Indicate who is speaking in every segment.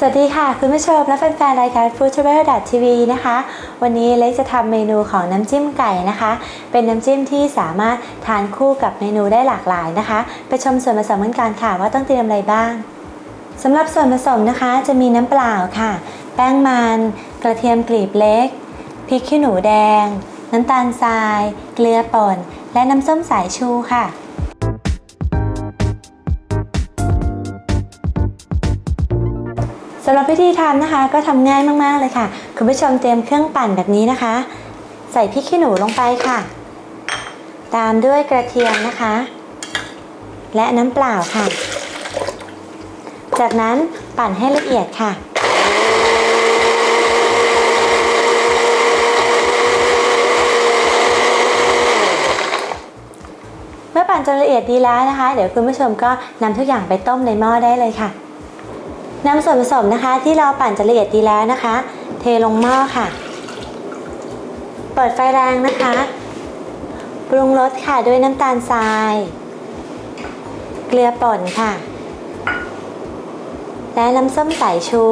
Speaker 1: สวัสดีค่ะคุณผู้ชมและแฟนๆรายการ Food Travel TV นะคะ วันนี้เล็กจะทำเมนูของน้ำจิ้มไก่นะคะ เป็นน้ำจิ้มที่สามารถทานคู่กับเมนูได้หลากหลายนะคะ ไปชมส่วนผสมกันก่อนค่ะว่าต้องเตรียมอะไรบ้างสำหรับส่วนผสมนะคะจะมีน้ำเปล่าค่ะ แป้งมัน กระเทียมกลีบเล็กพริกขี้หนูแดง น้ำตาลทราย เกลือป่น และน้ำส้มสายชูค่ะ สำหรับวิธีทำนะคะ ก็ทำง่ายมากๆเลยค่ะ คุณผู้ชมเตรียมเครื่องปั่นแบบนี้นะคะ ใส่พริกขี้หนูลงไปค่ะ ตามด้วยกระเทียมนะคะ และน้ำเปล่าค่ะ จากนั้นปั่นให้ละเอียดค่ะเมื่อปั่นจนละเอียดดีแล้วนะคะ เดี๋ยวคุณผู้ชมก็นำทุกอย่างไปต้มในหม้อได้เลยค่ะ นำส่วนผสมนะคะที่เราปั่นจะละเอียดดีแล้วนะคะ เทลงหม้อค่ะ เปิดไฟแรงนะคะ ปรุงรสค่ะด้วยน้ำตาลทราย เกลือป่นค่ะ และน้ำส้มสายชู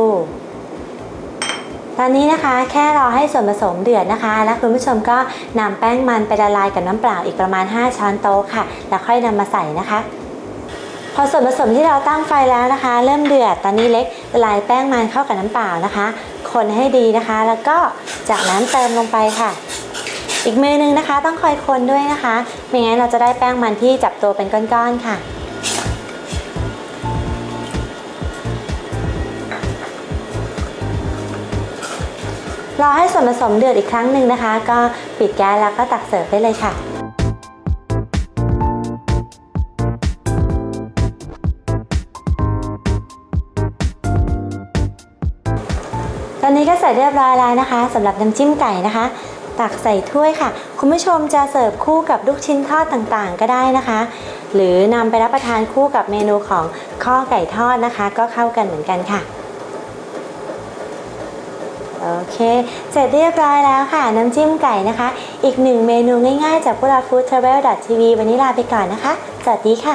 Speaker 1: ตอนนี้นะคะแค่รอให้ส่วนผสมเดือดนะคะ แล้วคุณผู้ชมก็นำแป้งมันไปละลายกับน้ำเปล่าอีกประมาณ 5 ช้อนโต๊ะค่ะ แล้วค่อยนำมาใส่นะคะ พอส่วนผสมที่เราตั้งไฟแล้วนะคะ เริ่มเดือดตอนนี้เล็กละลายแป้งมันเข้ากับน้ำเปล่านะคะ คนให้ดีนะคะ แล้วก็จากนั้นเติมลงไปค่ะ อีกมือนึงนะคะ ต้องคอยคนด้วยนะคะไม่งั้นเราจะได้แป้งมันที่จับตัวเป็นก้อนๆค่ะรอให้ส่วนผสมเดือดอีกครั้งหนึ่งนะคะ ก็ปิดแก๊สแล้วก็ตักเสิร์ฟได้เลยค่ะ ตอนนี้ก็เสร็จเรียบร้อยแล้วนะคะสำหรับน้ำจิ้มไก่นะคะ ตักใส่ถ้วยค่ะ คุณผู้ชมจะเสิร์ฟคู่กับลูกชิ้นทอดต่างๆ ก็ได้นะคะ หรือนำไปรับประทานคู่กับเมนูของข้อไก่ทอดนะคะ ก็เข้ากันเหมือนกันค่ะโอเค เสร็จเรียบร้อยแล้วค่ะ น้ำจิ้มไก่นะคะ อีกหนึ่งเมนูง่ายๆ จากพวกเรา Food Travel TV วันนี้ลาไปก่อนนะคะ สวัสดีค่ะ